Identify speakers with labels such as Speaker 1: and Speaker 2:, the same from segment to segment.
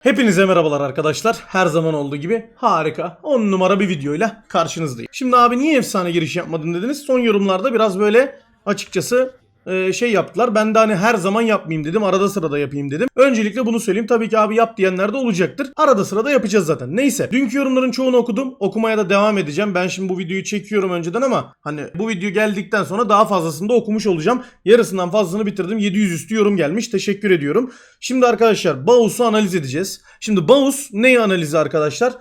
Speaker 1: Hepinize merhabalar arkadaşlar. Her zaman olduğu gibi harika 10 numara bir videoyla karşınızdayım. Şimdi abi niye efsane giriş yapmadın dediniz. Son yorumlarda biraz böyle açıkçası e, şey yaptılar. Ben de hani her zaman yapmayayım dedim. Arada sırada yapayım dedim. Öncelikle bunu söyleyeyim. Tabii ki abi yap diyenler de olacaktır. Arada sırada yapacağız zaten. Neyse. Dünkü yorumların çoğunu okudum. Okumaya da devam edeceğim. Ben şimdi bu videoyu çekiyorum önceden ama hani bu video geldikten sonra daha fazlasını da okumuş olacağım. Yarısından fazlasını bitirdim. 700 üstü yorum gelmiş. Teşekkür ediyorum. Şimdi arkadaşlar Baus'u analiz edeceğiz. Şimdi Baus neyi analizi arkadaşlar?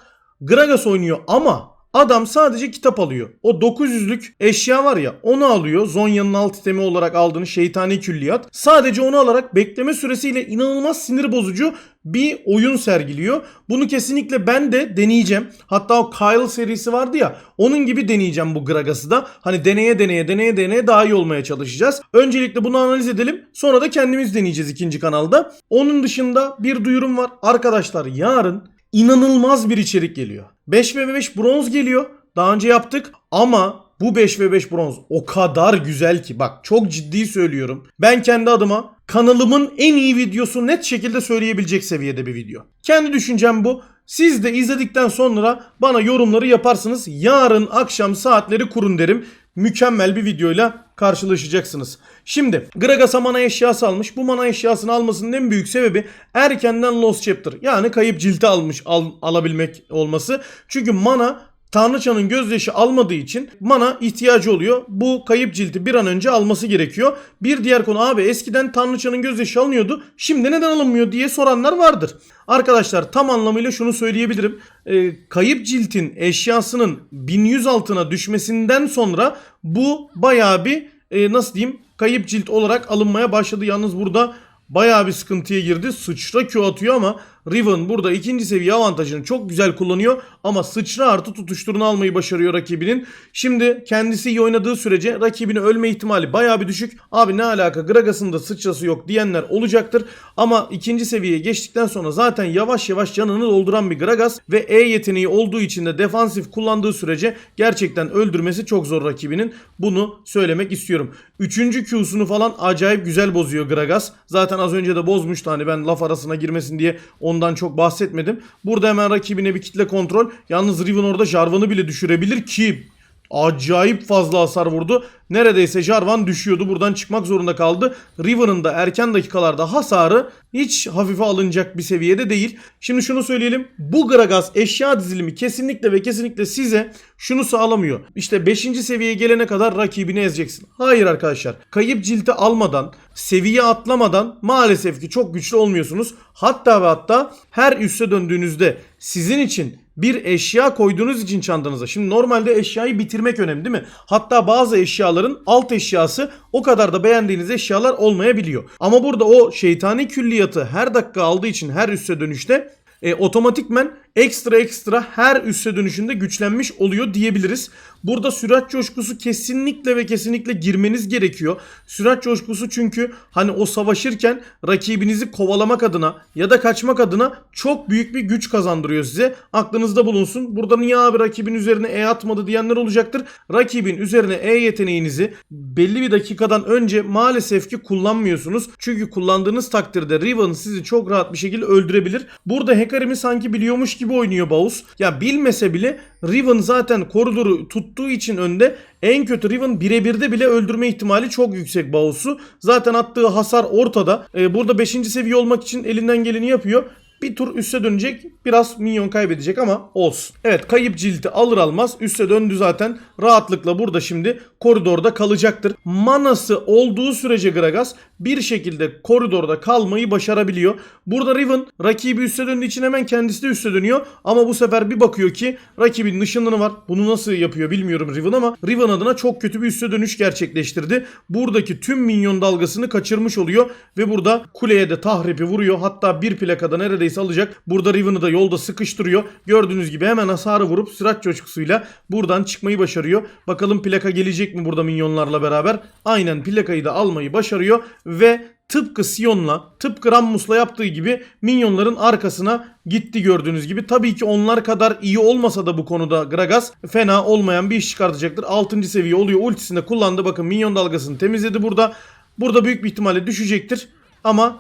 Speaker 1: Gragas oynuyor ama Adam sadece kitap alıyor. O 900'lük eşya var ya onu alıyor. Zonya'nın alt itemi olarak aldığını şeytani külliyat. Sadece onu alarak bekleme süresiyle inanılmaz sinir bozucu bir oyun sergiliyor. Bunu kesinlikle ben de deneyeceğim. Hatta o Kyle serisi vardı ya onun gibi deneyeceğim bu Gragas'ı da. Hani deneye deneye deneye deneye daha iyi olmaya çalışacağız. Öncelikle bunu analiz edelim. Sonra da kendimiz deneyeceğiz ikinci kanalda. Onun dışında bir duyurum var. Arkadaşlar yarın inanılmaz bir içerik geliyor. 5 ve 5 bronz geliyor. Daha önce yaptık ama bu 5 ve 5 bronz o kadar güzel ki bak çok ciddi söylüyorum. Ben kendi adıma kanalımın en iyi videosu net şekilde söyleyebilecek seviyede bir video. Kendi düşüncem bu. Siz de izledikten sonra bana yorumları yaparsınız. Yarın akşam saatleri kurun derim. Mükemmel bir videoyla karşılaşacaksınız. Şimdi Gragas'a mana eşyası almış. Bu mana eşyasını almasının en büyük sebebi erkenden Lost Chapter yani kayıp cilti almış al, alabilmek olması. Çünkü mana Tanrıçanın gözyaşı almadığı için mana ihtiyacı oluyor. Bu kayıp cilti bir an önce alması gerekiyor. Bir diğer konu abi eskiden Tanrıçanın gözyaşı alınıyordu. Şimdi neden alınmıyor diye soranlar vardır. Arkadaşlar tam anlamıyla şunu söyleyebilirim. Ee, kayıp ciltin eşyasının 1100 altına düşmesinden sonra bu bayağı bir e, nasıl diyeyim kayıp cilt olarak alınmaya başladı. Yalnız burada bayağı bir sıkıntıya girdi. Sıçra Q atıyor ama Riven burada ikinci seviye avantajını çok güzel kullanıyor ama sıçra artı tutuşturunu almayı başarıyor rakibinin. Şimdi kendisi iyi oynadığı sürece rakibini ölme ihtimali bayağı bir düşük. Abi ne alaka Gragas'ın da sıçrası yok diyenler olacaktır. Ama ikinci seviyeye geçtikten sonra zaten yavaş yavaş canını dolduran bir Gragas ve E yeteneği olduğu için de defansif kullandığı sürece gerçekten öldürmesi çok zor rakibinin. Bunu söylemek istiyorum. Üçüncü Q'sunu falan acayip güzel bozuyor Gragas. Zaten az önce de bozmuştu hani ben laf arasına girmesin diye ondan çok bahsetmedim. Burada hemen rakibine bir kitle kontrol. Yalnız Riven orada Jarvan'ı bile düşürebilir ki acayip fazla hasar vurdu. Neredeyse Jarvan düşüyordu. Buradan çıkmak zorunda kaldı. Riven'ın da erken dakikalarda hasarı hiç hafife alınacak bir seviyede değil. Şimdi şunu söyleyelim. Bu Gragas eşya dizilimi kesinlikle ve kesinlikle size şunu sağlamıyor. İşte 5. seviyeye gelene kadar rakibini ezeceksin. Hayır arkadaşlar. Kayıp cilti almadan, seviye atlamadan maalesef ki çok güçlü olmuyorsunuz. Hatta ve hatta her üste döndüğünüzde sizin için bir eşya koyduğunuz için çantanıza. Şimdi normalde eşyayı bitirmek önemli değil mi? Hatta bazı eşyaların alt eşyası o kadar da beğendiğiniz eşyalar olmayabiliyor. Ama burada o şeytani külliyatı her dakika aldığı için her üste dönüşte e, otomatikmen ekstra ekstra her üste dönüşünde güçlenmiş oluyor diyebiliriz. Burada sürat coşkusu kesinlikle ve kesinlikle girmeniz gerekiyor. Sürat coşkusu çünkü hani o savaşırken rakibinizi kovalamak adına ya da kaçmak adına çok büyük bir güç kazandırıyor size. Aklınızda bulunsun. Burada niye abi rakibin üzerine E atmadı diyenler olacaktır. Rakibin üzerine E yeteneğinizi belli bir dakikadan önce maalesef ki kullanmıyorsunuz. Çünkü kullandığınız takdirde Riven sizi çok rahat bir şekilde öldürebilir. Burada Hecarim'i sanki biliyormuş gibi oynuyor Baus. Ya bilmese bile Riven zaten koridoru tuttuğu için önde en kötü Riven birebirde bile öldürme ihtimali çok yüksek Baus'u. Zaten attığı hasar ortada. Ee, burada 5. seviye olmak için elinden geleni yapıyor. Bir tur üste dönecek. Biraz minyon kaybedecek ama olsun. Evet kayıp cilti alır almaz üste döndü zaten. Rahatlıkla burada şimdi koridorda kalacaktır. Manası olduğu sürece Gragas bir şekilde koridorda kalmayı başarabiliyor. Burada Riven rakibi üste döndüğü için hemen kendisi de üste dönüyor. Ama bu sefer bir bakıyor ki rakibin ışınlanı var. Bunu nasıl yapıyor bilmiyorum Riven ama Riven adına çok kötü bir üste dönüş gerçekleştirdi. Buradaki tüm minyon dalgasını kaçırmış oluyor. Ve burada kuleye de tahripi vuruyor. Hatta bir plakada neredeyse alacak. Burada Riven'ı da yolda sıkıştırıyor. Gördüğünüz gibi hemen hasarı vurup sürat coşkusuyla buradan çıkmayı başarıyor. Bakalım plaka gelecek mi burada minyonlarla beraber? Aynen plakayı da almayı başarıyor ve tıpkı Sion'la, tıpkı Rammus'la yaptığı gibi minyonların arkasına gitti gördüğünüz gibi. Tabii ki onlar kadar iyi olmasa da bu konuda Gragas fena olmayan bir iş çıkartacaktır. 6. seviye oluyor. Ultisinde kullandı. Bakın minyon dalgasını temizledi burada. Burada büyük bir ihtimalle düşecektir. Ama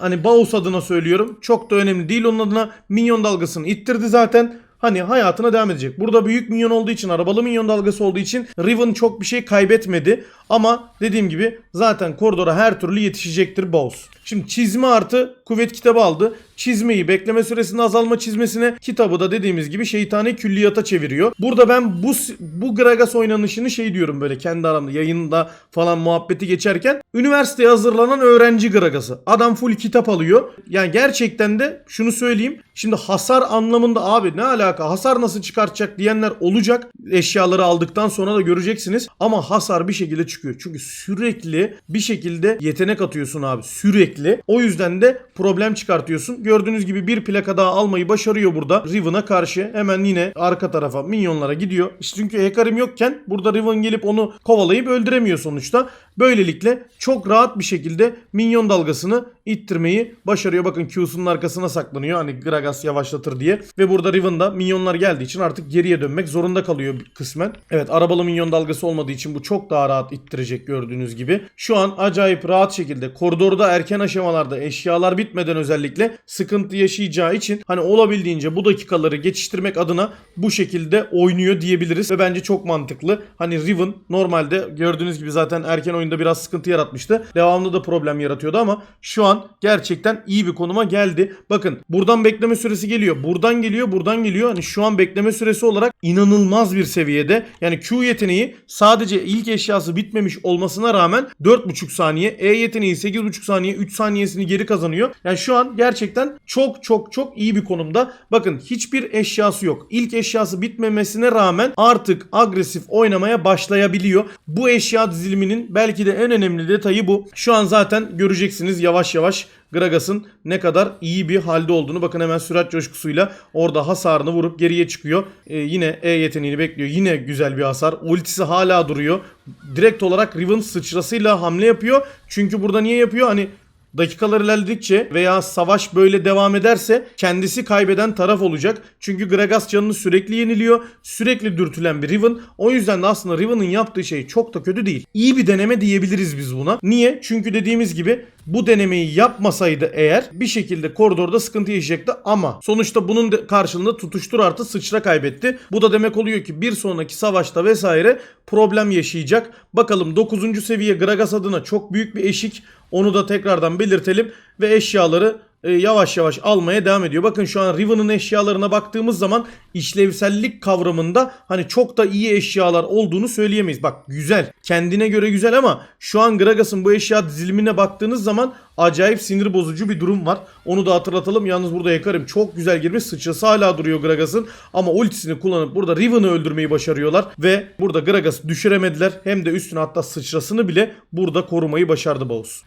Speaker 1: Hani Baus adına söylüyorum. Çok da önemli değil onun adına. Minyon dalgasını ittirdi zaten. Hani hayatına devam edecek. Burada büyük minyon olduğu için, arabalı minyon dalgası olduğu için Riven çok bir şey kaybetmedi. Ama dediğim gibi zaten koridora her türlü yetişecektir Baus. Şimdi çizme artı kuvvet kitabı aldı. Çizmeyi bekleme süresinde azalma çizmesine kitabı da dediğimiz gibi şeytani külliyata çeviriyor. Burada ben bu bu Gragas oynanışını şey diyorum böyle kendi aramda yayında falan muhabbeti geçerken üniversiteye hazırlanan öğrenci Gragas'ı. Adam full kitap alıyor. Yani gerçekten de şunu söyleyeyim. Şimdi hasar anlamında abi ne alaka hasar nasıl çıkartacak diyenler olacak. Eşyaları aldıktan sonra da göreceksiniz. Ama hasar bir şekilde çıkıyor. Çünkü sürekli bir şekilde yetenek atıyorsun abi. Sürekli. O yüzden de problem çıkartıyorsun. Gördüğünüz gibi bir plaka daha almayı başarıyor burada. Riven'a karşı. Hemen yine arka tarafa minyonlara gidiyor. İşte çünkü Hekarim yokken burada Riven gelip onu kovalayıp öldüremiyor sonuçta. Böylelikle çok rahat bir şekilde minyon dalgasını ittirmeyi başarıyor. Bakın Q'sunun arkasına saklanıyor. Hani Gragas yavaşlatır diye. Ve burada Riven'da minyonlar geldiği için artık geriye dönmek zorunda kalıyor kısmen. Evet arabalı minyon dalgası olmadığı için bu çok daha rahat ittirecek gördüğünüz gibi. Şu an acayip rahat şekilde koridorda erken aşamalarda eşyalar bitmeden özellikle sıkıntı yaşayacağı için hani olabildiğince bu dakikaları geçiştirmek adına bu şekilde oynuyor diyebiliriz. Ve bence çok mantıklı. Hani Riven normalde gördüğünüz gibi zaten erken oyunda biraz sıkıntı yaratmıştı. Devamlı da problem yaratıyordu ama şu an gerçekten iyi bir konuma geldi. Bakın buradan bekleme süresi geliyor. Buradan geliyor, buradan geliyor. Hani şu an bekleme süresi olarak inanılmaz bir seviyede. Yani Q yeteneği sadece ilk eşyası bitmemiş olmasına rağmen 4.5 saniye. E yeteneği 8.5 saniye 3 saniyesini geri kazanıyor. Yani şu an gerçekten çok çok çok iyi bir konumda. Bakın hiçbir eşyası yok. İlk eşyası bitmemesine rağmen artık agresif oynamaya başlayabiliyor. Bu eşya diziliminin belki de en önemli detayı bu. Şu an zaten göreceksiniz yavaş yavaş Gragas'ın ne kadar iyi bir halde olduğunu. Bakın hemen sürat coşkusuyla orada hasarını vurup geriye çıkıyor. Ee, yine E yeteneğini bekliyor. Yine güzel bir hasar. Ultisi hala duruyor. Direkt olarak Riven sıçrasıyla hamle yapıyor. Çünkü burada niye yapıyor? Hani Dakikalar ilerledikçe veya savaş böyle devam ederse kendisi kaybeden taraf olacak. Çünkü Gragas canını sürekli yeniliyor. Sürekli dürtülen bir Riven. O yüzden de aslında Riven'ın yaptığı şey çok da kötü değil. İyi bir deneme diyebiliriz biz buna. Niye? Çünkü dediğimiz gibi bu denemeyi yapmasaydı eğer bir şekilde koridorda sıkıntı yaşayacaktı ama sonuçta bunun karşılığında tutuştur artı sıçra kaybetti. Bu da demek oluyor ki bir sonraki savaşta vesaire problem yaşayacak. Bakalım 9. seviye Gragas adına çok büyük bir eşik. Onu da tekrardan belirtelim ve eşyaları e, yavaş yavaş almaya devam ediyor. Bakın şu an Riven'ın eşyalarına baktığımız zaman işlevsellik kavramında hani çok da iyi eşyalar olduğunu söyleyemeyiz. Bak güzel. Kendine göre güzel ama şu an Gragas'ın bu eşya dizilimine baktığınız zaman acayip sinir bozucu bir durum var. Onu da hatırlatalım. Yalnız burada yakarım. Çok güzel girmiş. Sıçrası hala duruyor Gragas'ın. Ama ultisini kullanıp burada Riven'ı öldürmeyi başarıyorlar. Ve burada Gragas'ı düşüremediler. Hem de üstüne hatta sıçrasını bile burada korumayı başardı Baus.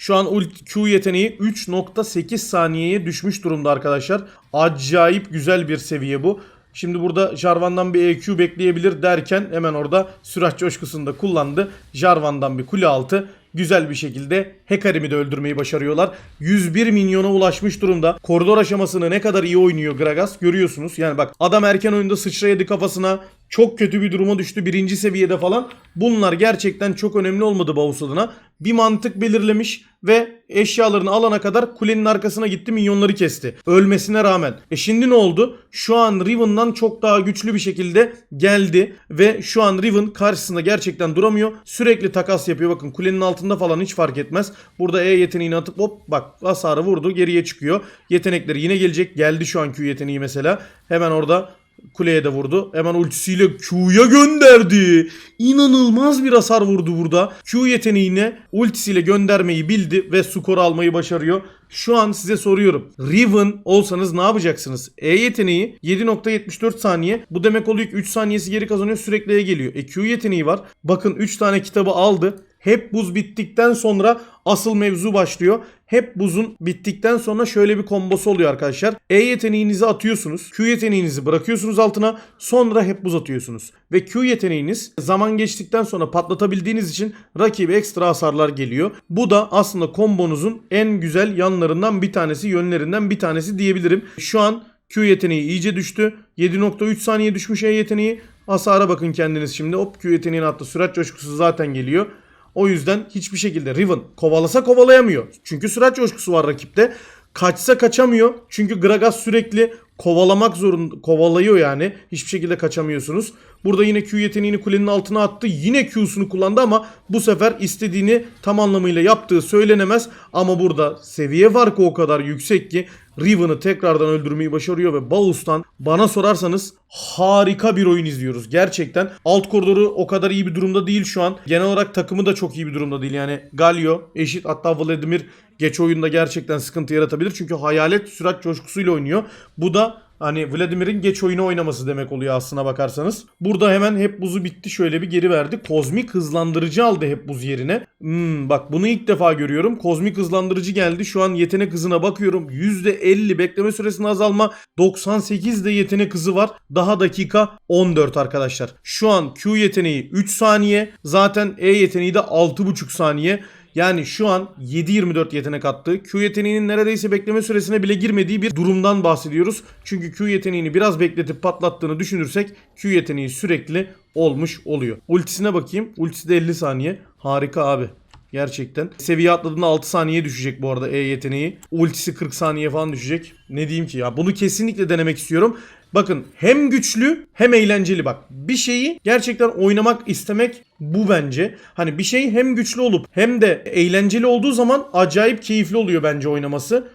Speaker 1: Şu an ult Q yeteneği 3.8 saniyeye düşmüş durumda arkadaşlar. Acayip güzel bir seviye bu. Şimdi burada Jarvan'dan bir EQ bekleyebilir derken hemen orada sürat coşkusunu da kullandı. Jarvan'dan bir kule altı güzel bir şekilde Hekarim'i de öldürmeyi başarıyorlar. 101 milyona ulaşmış durumda. Koridor aşamasını ne kadar iyi oynuyor Gragas görüyorsunuz. Yani bak adam erken oyunda sıçra yedi kafasına. Çok kötü bir duruma düştü birinci seviyede falan. Bunlar gerçekten çok önemli olmadı Baus adına. Bir mantık belirlemiş ve eşyalarını alana kadar kulenin arkasına gitti minyonları kesti. Ölmesine rağmen. E şimdi ne oldu? Şu an Riven'dan çok daha güçlü bir şekilde geldi ve şu an Riven karşısında gerçekten duramıyor. Sürekli takas yapıyor. Bakın kulenin altında falan hiç fark etmez. Burada E yeteneğini atıp hop bak hasarı vurdu geriye çıkıyor. Yetenekleri yine gelecek. Geldi şu an Q yeteneği mesela. Hemen orada Kuleye de vurdu. Hemen ultisiyle Q'ya gönderdi. İnanılmaz bir hasar vurdu burada. Q yeteneğine ultisiyle göndermeyi bildi ve skoru almayı başarıyor. Şu an size soruyorum. Riven olsanız ne yapacaksınız? E yeteneği 7.74 saniye. Bu demek oluyor ki 3 saniyesi geri kazanıyor sürekli E geliyor. E Q yeteneği var. Bakın 3 tane kitabı aldı. Hep buz bittikten sonra asıl mevzu başlıyor. Hep buzun bittikten sonra şöyle bir kombosu oluyor arkadaşlar. E yeteneğinizi atıyorsunuz. Q yeteneğinizi bırakıyorsunuz altına. Sonra hep buz atıyorsunuz. Ve Q yeteneğiniz zaman geçtikten sonra patlatabildiğiniz için rakibe ekstra hasarlar geliyor. Bu da aslında kombonuzun en güzel yanlarından bir tanesi, yönlerinden bir tanesi diyebilirim. Şu an Q yeteneği iyice düştü. 7.3 saniye düşmüş E yeteneği. Hasara bakın kendiniz şimdi. Hop Q yeteneğini attı. Sürat coşkusu zaten geliyor. O yüzden hiçbir şekilde Riven kovalasa kovalayamıyor. Çünkü sürat coşkusu var rakipte. Kaçsa kaçamıyor. Çünkü Gragas sürekli kovalamak zorunda kovalıyor yani. Hiçbir şekilde kaçamıyorsunuz. Burada yine Q yeteneğini kulenin altına attı. Yine Q'sunu kullandı ama bu sefer istediğini tam anlamıyla yaptığı söylenemez. Ama burada seviye farkı o kadar yüksek ki Riven'ı tekrardan öldürmeyi başarıyor ve Baus'tan bana sorarsanız harika bir oyun izliyoruz. Gerçekten alt koridoru o kadar iyi bir durumda değil şu an. Genel olarak takımı da çok iyi bir durumda değil. Yani Galio eşit hatta Vladimir geç oyunda gerçekten sıkıntı yaratabilir. Çünkü hayalet sürat coşkusuyla oynuyor. Bu da Hani Vladimir'in geç oyunu oynaması demek oluyor aslına bakarsanız. Burada hemen hep buzu bitti şöyle bir geri verdi. Kozmik hızlandırıcı aldı hep buz yerine. Hmm, bak bunu ilk defa görüyorum. Kozmik hızlandırıcı geldi. Şu an yetenek hızına bakıyorum. %50 bekleme süresini azalma. 98 de yetenek hızı var. Daha dakika 14 arkadaşlar. Şu an Q yeteneği 3 saniye. Zaten E yeteneği de 6,5 saniye. Yani şu an 7-24 yetenek attı. Q yeteneğinin neredeyse bekleme süresine bile girmediği bir durumdan bahsediyoruz. Çünkü Q yeteneğini biraz bekletip patlattığını düşünürsek Q yeteneği sürekli olmuş oluyor. Ultisine bakayım. Ultisi de 50 saniye. Harika abi. Gerçekten. Seviye atladığında 6 saniye düşecek bu arada E yeteneği. Ultisi 40 saniye falan düşecek. Ne diyeyim ki ya bunu kesinlikle denemek istiyorum. Bakın hem güçlü hem eğlenceli bak. Bir şeyi gerçekten oynamak istemek bu bence. Hani bir şey hem güçlü olup hem de eğlenceli olduğu zaman acayip keyifli oluyor bence oynaması.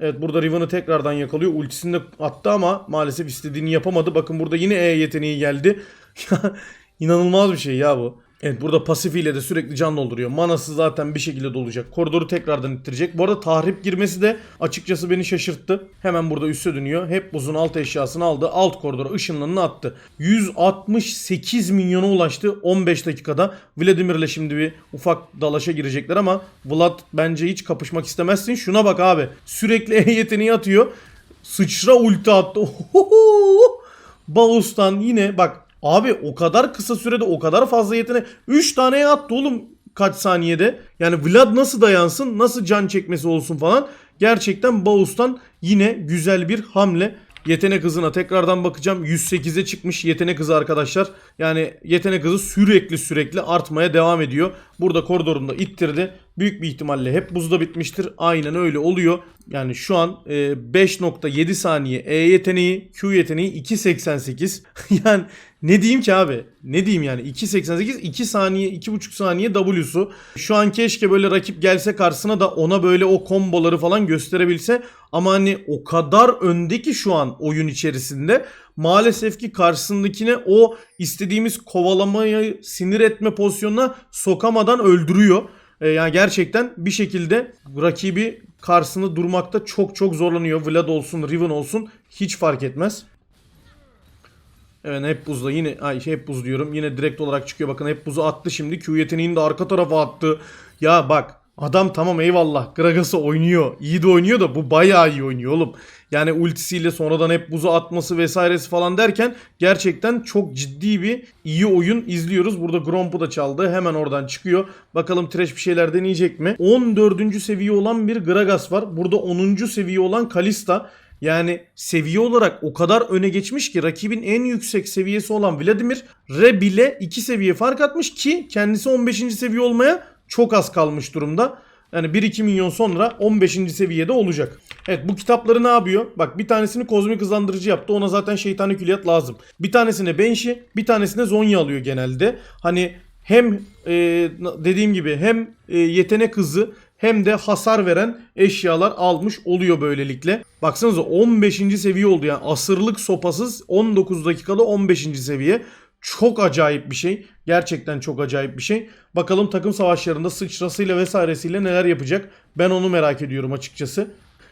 Speaker 1: Evet burada Riven'ı tekrardan yakalıyor. Ultisini de attı ama maalesef istediğini yapamadı. Bakın burada yine E yeteneği geldi. İnanılmaz bir şey ya bu. Evet burada pasifiyle de sürekli can dolduruyor. Manası zaten bir şekilde dolacak. Koridoru tekrardan ittirecek. Bu arada tahrip girmesi de açıkçası beni şaşırttı. Hemen burada üste dönüyor. Hep buzun alt eşyasını aldı. Alt koridora ışınlarını attı. 168 milyona ulaştı 15 dakikada. Vladimir'le şimdi bir ufak dalaşa girecekler ama Vlad bence hiç kapışmak istemezsin. Şuna bak abi. Sürekli E yeteneği atıyor. Sıçra ulti attı. Baus'tan yine bak Abi o kadar kısa sürede o kadar fazla yetenek. 3 taneye attı oğlum kaç saniyede. Yani Vlad nasıl dayansın nasıl can çekmesi olsun falan. Gerçekten Baus'tan yine güzel bir hamle. Yetenek hızına tekrardan bakacağım. 108'e çıkmış yetenek hızı arkadaşlar. Yani yetenek hızı sürekli sürekli artmaya devam ediyor. Burada koridorunda ittirdi. Büyük bir ihtimalle hep buzda bitmiştir. Aynen öyle oluyor. Yani şu an e, 5.7 saniye E yeteneği, Q yeteneği 2.88. yani ne diyeyim ki abi? Ne diyeyim yani? 2.88 2 saniye 2.5 saniye W'su. Şu an keşke böyle rakip gelse karşısına da ona böyle o komboları falan gösterebilse. Ama hani o kadar önde ki şu an oyun içerisinde. Maalesef ki karşısındakine o istediğimiz kovalamayı sinir etme pozisyonuna sokamadan öldürüyor. E, yani gerçekten bir şekilde rakibi karşısında durmakta çok çok zorlanıyor. Vlad olsun, Riven olsun hiç fark etmez. Evet hep buzda yine ay hep buz diyorum. Yine direkt olarak çıkıyor. Bakın hep buzu attı şimdi. Q yeteneğini de arka tarafa attı. Ya bak adam tamam eyvallah. Gragas'ı oynuyor. İyi de oynuyor da bu bayağı iyi oynuyor oğlum. Yani ultisiyle sonradan hep buzu atması vesairesi falan derken gerçekten çok ciddi bir iyi oyun izliyoruz. Burada Gromp'u da çaldı. Hemen oradan çıkıyor. Bakalım Trash bir şeyler deneyecek mi? 14. seviye olan bir Gragas var. Burada 10. seviye olan Kalista. Yani seviye olarak o kadar öne geçmiş ki rakibin en yüksek seviyesi olan Vladimir Re bile 2 seviye fark atmış ki kendisi 15. seviye olmaya çok az kalmış durumda. Yani 1-2 milyon sonra 15. seviyede olacak. Evet bu kitapları ne yapıyor? Bak bir tanesini kozmik hızlandırıcı yaptı. Ona zaten şeytani külliyat lazım. Bir tanesine Benshi, bir tanesine Zonya alıyor genelde. Hani hem e, dediğim gibi hem e, yetenek hızı hem de hasar veren eşyalar almış oluyor böylelikle. Baksanıza 15. seviye oldu yani asırlık sopasız 19 dakikada 15. seviye. Çok acayip bir şey. Gerçekten çok acayip bir şey. Bakalım takım savaşlarında sıçrasıyla vesairesiyle neler yapacak. Ben onu merak ediyorum açıkçası.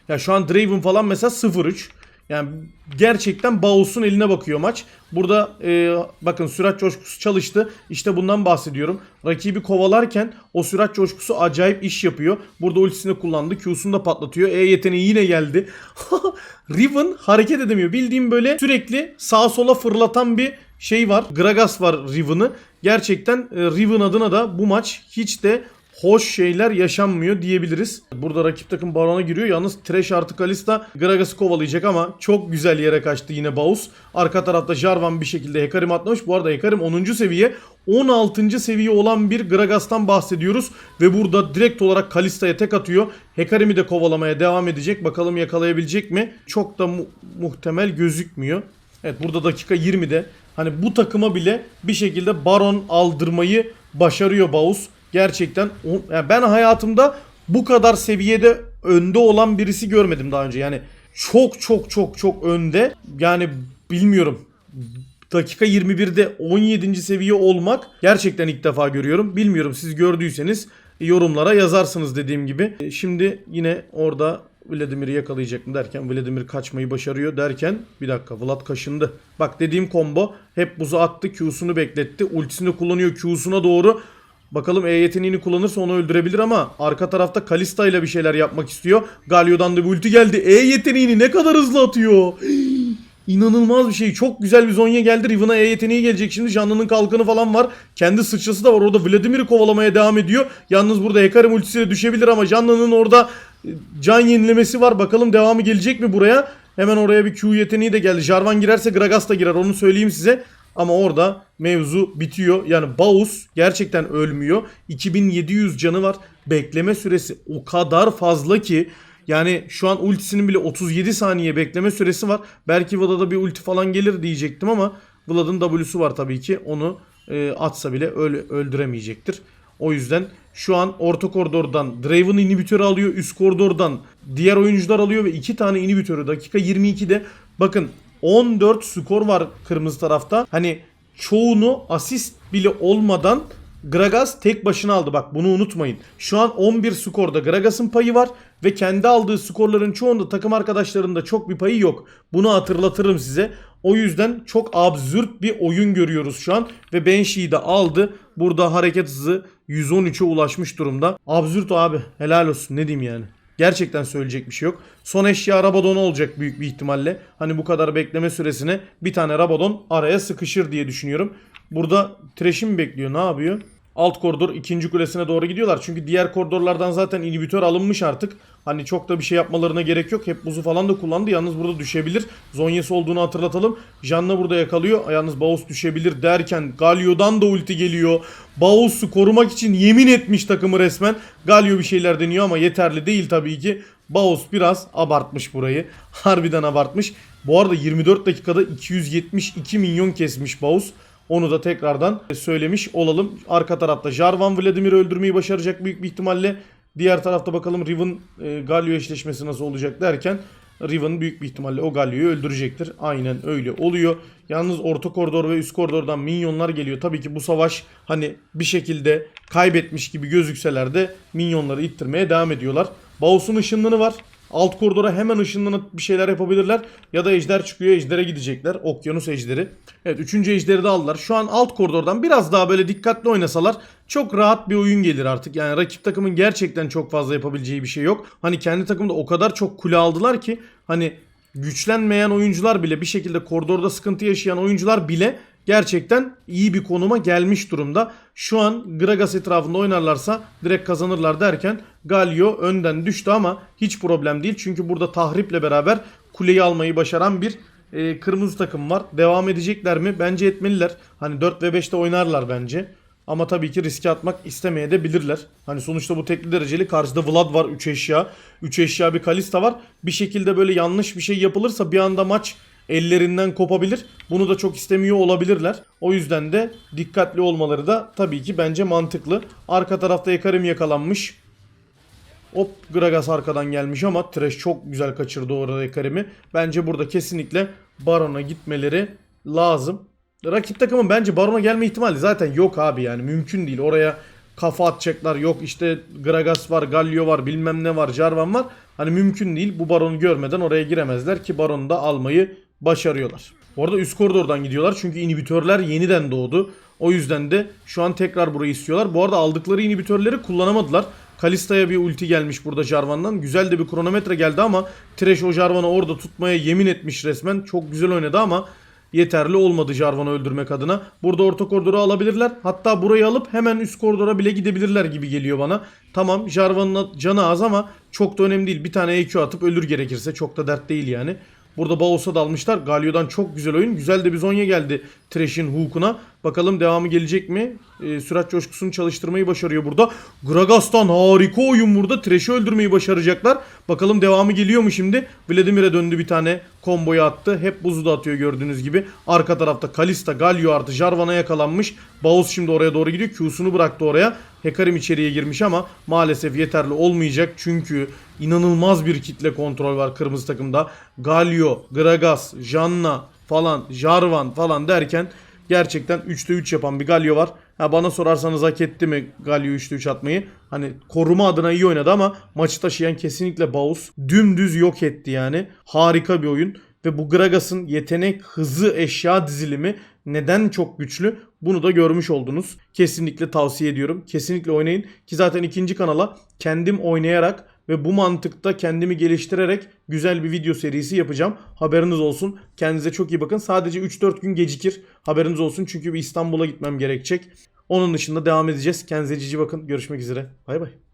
Speaker 1: Ya şu an Draven falan mesela 0-3. Yani gerçekten Baus'un eline bakıyor maç. Burada e, bakın sürat coşkusu çalıştı. İşte bundan bahsediyorum. Rakibi kovalarken o sürat coşkusu acayip iş yapıyor. Burada ultisini kullandı. Q'sunu da patlatıyor. E yeteneği yine geldi. Riven hareket edemiyor. Bildiğim böyle sürekli sağa sola fırlatan bir şey var. Gragas var Riven'ı. Gerçekten e, Riven adına da bu maç hiç de hoş şeyler yaşanmıyor diyebiliriz. Burada rakip takım Baron'a giriyor. Yalnız Trash artı Kalista Gragas'ı kovalayacak ama çok güzel yere kaçtı yine Baus. Arka tarafta Jarvan bir şekilde Hekarim atlamış. Bu arada Hekarim 10. seviye 16. seviye olan bir Gragas'tan bahsediyoruz. Ve burada direkt olarak Kalista'ya tek atıyor. Hecarim'i de kovalamaya devam edecek. Bakalım yakalayabilecek mi? Çok da mu- muhtemel gözükmüyor. Evet burada dakika 20'de. Hani bu takıma bile bir şekilde Baron aldırmayı başarıyor Baus. Gerçekten yani ben hayatımda bu kadar seviyede önde olan birisi görmedim daha önce. Yani çok çok çok çok önde. Yani bilmiyorum. Dakika 21'de 17. seviye olmak gerçekten ilk defa görüyorum. Bilmiyorum siz gördüyseniz yorumlara yazarsınız dediğim gibi. E, Şimdi yine orada Vladimir'i yakalayacak mı derken Vladimir kaçmayı başarıyor derken bir dakika Vlad kaşındı. Bak dediğim combo hep buzu attı Q'sunu bekletti. Ultisini kullanıyor Q'suna doğru. Bakalım E yeteneğini kullanırsa onu öldürebilir ama arka tarafta Kalista ile bir şeyler yapmak istiyor. Galio'dan da bir ulti geldi. E yeteneğini ne kadar hızlı atıyor. İnanılmaz bir şey. Çok güzel bir Zonya geldi. Riven'a E yeteneği gelecek şimdi. Canlı'nın kalkanı falan var. Kendi sıçrası da var. Orada Vladimir'i kovalamaya devam ediyor. Yalnız burada Hecarim ultisiyle düşebilir ama Canlı'nın orada e, can yenilemesi var. Bakalım devamı gelecek mi buraya? Hemen oraya bir Q yeteneği de geldi. Jarvan girerse Gragas da girer. Onu söyleyeyim size. Ama orada mevzu bitiyor. Yani Baus gerçekten ölmüyor. 2700 canı var. Bekleme süresi o kadar fazla ki yani şu an ultisinin bile 37 saniye bekleme süresi var. Belki Vlad'a bir ulti falan gelir diyecektim ama Vlad'ın W'su var tabii ki. Onu e, atsa bile öl- öldüremeyecektir. O yüzden şu an orta koridordan Draven inhibitörü alıyor. Üst koridordan diğer oyuncular alıyor ve iki tane inhibitörü dakika 22'de bakın 14 skor var kırmızı tarafta. Hani çoğunu asist bile olmadan Gragas tek başına aldı. Bak bunu unutmayın. Şu an 11 skorda Gragas'ın payı var ve kendi aldığı skorların çoğunda takım arkadaşlarında çok bir payı yok. Bunu hatırlatırım size. O yüzden çok absürt bir oyun görüyoruz şu an ve Banshee'yi de aldı. Burada hareket hızı 113'e ulaşmış durumda. Absürt abi. Helal olsun. Ne diyeyim yani. Gerçekten söyleyecek bir şey yok. Son eşya Rabadon olacak büyük bir ihtimalle. Hani bu kadar bekleme süresine bir tane Rabadon araya sıkışır diye düşünüyorum. Burada Thresh'i mi bekliyor? Ne yapıyor? Alt koridor ikinci kulesine doğru gidiyorlar. Çünkü diğer koridorlardan zaten inhibitör alınmış artık. Hani çok da bir şey yapmalarına gerek yok. Hep buzu falan da kullandı. Yalnız burada düşebilir. Zonyesi olduğunu hatırlatalım. Janna burada yakalıyor. Yalnız Baus düşebilir derken Galio'dan da ulti geliyor. Baus'u korumak için yemin etmiş takımı resmen. Galio bir şeyler deniyor ama yeterli değil tabii ki. Baus biraz abartmış burayı. Harbiden abartmış. Bu arada 24 dakikada 272 milyon kesmiş Baus. Onu da tekrardan söylemiş olalım. Arka tarafta Jarvan Vladimir'i öldürmeyi başaracak büyük bir ihtimalle. Diğer tarafta bakalım Riven e, Galio eşleşmesi nasıl olacak derken Riven büyük bir ihtimalle o Galio'yu öldürecektir. Aynen öyle oluyor. Yalnız orta koridor ve üst koridordan minyonlar geliyor. Tabii ki bu savaş hani bir şekilde kaybetmiş gibi gözükseler de minyonları ittirmeye devam ediyorlar. Baus'un ışınlığını var. Alt koridora hemen ışınlanıp bir şeyler yapabilirler. Ya da ejder çıkıyor ejdere gidecekler. Okyanus ejderi. Evet üçüncü ejderi de aldılar. Şu an alt koridordan biraz daha böyle dikkatli oynasalar çok rahat bir oyun gelir artık. Yani rakip takımın gerçekten çok fazla yapabileceği bir şey yok. Hani kendi takımda o kadar çok kule aldılar ki hani güçlenmeyen oyuncular bile bir şekilde koridorda sıkıntı yaşayan oyuncular bile gerçekten iyi bir konuma gelmiş durumda. Şu an Gragas etrafında oynarlarsa direkt kazanırlar derken Galio önden düştü ama hiç problem değil. Çünkü burada tahriple beraber kuleyi almayı başaran bir e, kırmızı takım var. Devam edecekler mi? Bence etmeliler. Hani 4 ve 5'te oynarlar bence. Ama tabii ki riske atmak istemeye de bilirler. Hani sonuçta bu tekli dereceli karşıda Vlad var 3 eşya. 3 eşya bir Kalista var. Bir şekilde böyle yanlış bir şey yapılırsa bir anda maç ellerinden kopabilir. Bunu da çok istemiyor olabilirler. O yüzden de dikkatli olmaları da tabii ki bence mantıklı. Arka tarafta Ekarim yakalanmış. Hop Gragas arkadan gelmiş ama Trash çok güzel kaçırdı orada Ekarim'i. Bence burada kesinlikle Baron'a gitmeleri lazım. Rakip takımın bence Baron'a gelme ihtimali zaten yok abi yani mümkün değil. Oraya kafa atacaklar yok işte Gragas var, Galio var, bilmem ne var, Jarvan var. Hani mümkün değil bu Baron'u görmeden oraya giremezler ki Baron'u da almayı başarıyorlar. Bu arada üst koridordan gidiyorlar çünkü inhibitörler yeniden doğdu. O yüzden de şu an tekrar burayı istiyorlar. Bu arada aldıkları inhibitörleri kullanamadılar. Kalista'ya bir ulti gelmiş burada Jarvan'dan. Güzel de bir kronometre geldi ama Thresh o Jarvan'ı orada tutmaya yemin etmiş resmen. Çok güzel oynadı ama yeterli olmadı Jarvan'ı öldürmek adına. Burada orta koridoru alabilirler. Hatta burayı alıp hemen üst koridora bile gidebilirler gibi geliyor bana. Tamam Jarvan'ın canı az ama çok da önemli değil. Bir tane EQ atıp ölür gerekirse. Çok da dert değil yani. Burada Baos'a dalmışlar. Galio'dan çok güzel oyun. Güzel de bir Zonya geldi Thresh'in hook'una. Bakalım devamı gelecek mi? Ee, sürat coşkusunu çalıştırmayı başarıyor burada. Gragas'tan harika oyun burada. Trash'i öldürmeyi başaracaklar. Bakalım devamı geliyor mu şimdi? Vladimir'e döndü bir tane komboyu attı. Hep buzu da atıyor gördüğünüz gibi. Arka tarafta Kalista, Galio artı Jarvan'a yakalanmış. Baus şimdi oraya doğru gidiyor. Q'sunu bıraktı oraya. Hekarim içeriye girmiş ama maalesef yeterli olmayacak. Çünkü inanılmaz bir kitle kontrol var kırmızı takımda. Galio, Gragas, Janna falan, Jarvan falan derken gerçekten 3'te 3 yapan bir Galio var. Ha bana sorarsanız hak etti mi Galio 3'te 3 atmayı? Hani koruma adına iyi oynadı ama maçı taşıyan kesinlikle Baus. Dümdüz yok etti yani. Harika bir oyun. Ve bu Gragas'ın yetenek, hızı, eşya dizilimi neden çok güçlü? Bunu da görmüş oldunuz. Kesinlikle tavsiye ediyorum. Kesinlikle oynayın. Ki zaten ikinci kanala kendim oynayarak ve bu mantıkta kendimi geliştirerek güzel bir video serisi yapacağım. Haberiniz olsun. Kendinize çok iyi bakın. Sadece 3-4 gün gecikir. Haberiniz olsun çünkü bir İstanbul'a gitmem gerekecek. Onun dışında devam edeceğiz. Kendinize cici bakın. Görüşmek üzere. Bay bay.